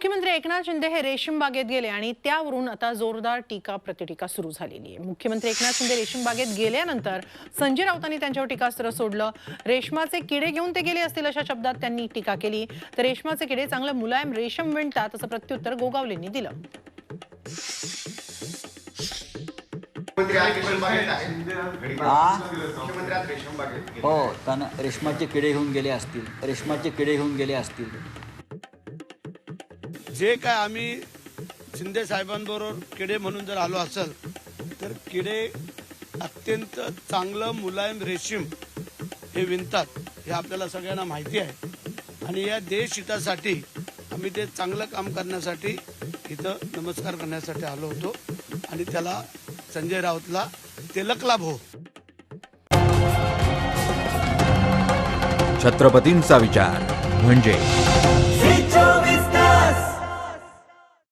मुख्यमंत्री एकनाथ शिंदे हे रेशीम बागेत गेले आणि त्यावरून आता जोरदार टीका प्रतिटीका सुरू झालेली आहे. मुख्यमंत्री एकनाथ शिंदे रेशीम बागेत गेल्यानंतर संजय राऊतांनी त्यांच्यावर टीकास्त्र सोडलं. रेशमाचे किडे घेऊन ते गेले असतील अशा शब्दात त्यांनी टीका केली. तर रेशमाचे किडे चांगलं मुलायम रेशम विणतात असं प्रत्युत्तर गोगावलेंनी दिलं. हो त्यांना रेशमाचे किडे घेऊन गेले असतील. रेशमाचे किडे घेऊन गेले असतील. जे काय आम्ही शिंदे साहेबांबरोबर किडे म्हणून जर आलो असेल तर किडे अत्यंत चांगलं मुलायम रेशीम हे विणतात हे आपल्याला सगळ्यांना माहिती आहे. आणि या देश हितासाठी आम्ही ते चांगलं काम करण्यासाठी इथं नमस्कार करण्यासाठी आलो होतो. आणि त्याला संजय राऊतला तेलक लाभ हो. छत्रपतींचा विचार म्हणजे